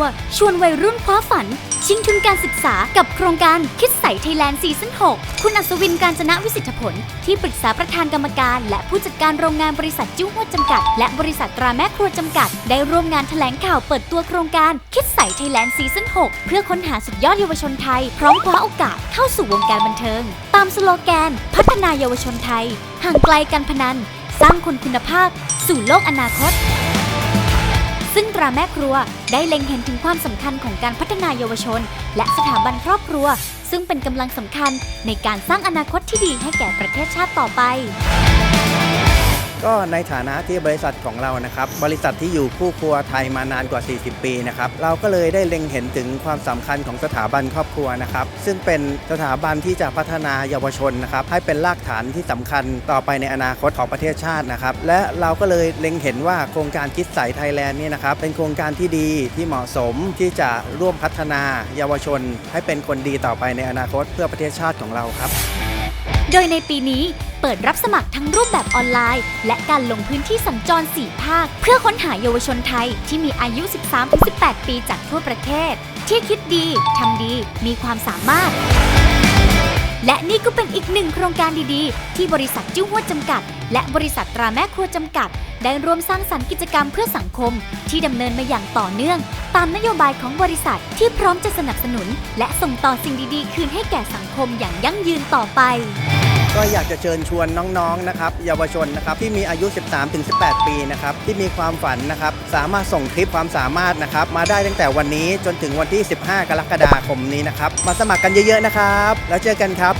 ว ชวนวัยรุ่นคว้าฝัน ชิงทุนการศึกษากับโครงการคิดใสไทยแลนด์ซีซั่น6 คุณอัศวินการจนะวิสิทธิผล ที่ปรึกษาประธานกรรมการ และผู้จัดการโรงงานบริษัทจิ้วหวดจำกัด และบริษัทตราแม่ครัวจำกัด ได้ร่วมงานแถลงข่าวเปิดตัวโครงการคิดใสไทยแลนด์ซีซั่น6 เพื่อค้นหาสุดยอดเยาวชนไทย พร้อมคว้าโอกาสเข้าสู่วงการบันเทิง ตามสโลแกน พัฒนาเยาวชนไทย ห่างไกลการพนัน สร้างคนคุณภาพ สู่โลกอนาคต ซึ่งตราแม่ครัวได้เล็งเห็นถึงความสำคัญของการพัฒนาเยาวชน และสถาบันครอบครัว ซึ่งเป็นกำลังสำคัญในการสร้างอนาคตที่ดีให้แก่ประเทศชาติต่อไป ก็ในฐานะที่บริษัทของเรานะครับ บริษัทที่อยู่คู่ครัวไทยมานานกว่า 40 ปีนะครับ เราก็เลยได้เล็งเห็นถึงความสำคัญของสถาบันครอบครัวนะครับ ซึ่งเป็นสถาบันที่จะพัฒนาเยาวชนนะครับ ให้เป็นรากฐานที่สำคัญต่อไปในอนาคตของประเทศชาตินะครับ และเราก็เลยเล็งเห็นว่าโครงการคิดใสไทยแลนด์นี่นะครับ เป็นโครงการที่ดีที่เหมาะสมที่จะร่วมพัฒนาเยาวชน ให้เป็นคนดีต่อไปในอนาคตเพื่อประเทศชาติของเราครับ โดยในปีนี้ เปิดรับสมัครทั้งรูปแบบออนไลน์ และการลงพื้นที่สัญจร 4 ภาค เพื่อค้นหาเยาวชนไทยที่มีอายุ 13-18 ปีจากทั่วประเทศ ที่คิดดีทำดีมีความสามารถ และนี่ก็เป็นอีกหนึ่งโครงการดีๆ ที่บริษัทจิ้วหัวจำกัด และบริษัทตราแม่ครัวจำกัด ได้ร่วมสร้างสรรค์กิจกรรมเพื่อสังคม ที่ดำเนินมาอย่างต่อเนื่อง ตามนโยบายของบริษัทที่พร้อมจะสนับสนุน และส่งต่อสิ่งดีๆ คืนให้แก่สังคมอย่างยั่งยืนต่อไป ก็อยากจะเชิญชวนน้องๆนะครับเยาวชนนะครับที่มีอายุ 13-18 ปีนะครับที่มีความฝันนะครับสามารถส่งคลิปความสามารถนะครับมาได้ตั้งแต่วันนี้จนถึงวันที่ 15 กรกฎาคมนี้นะครับมาสมัครกันเยอะๆนะครับ แล้วเจอกันครับ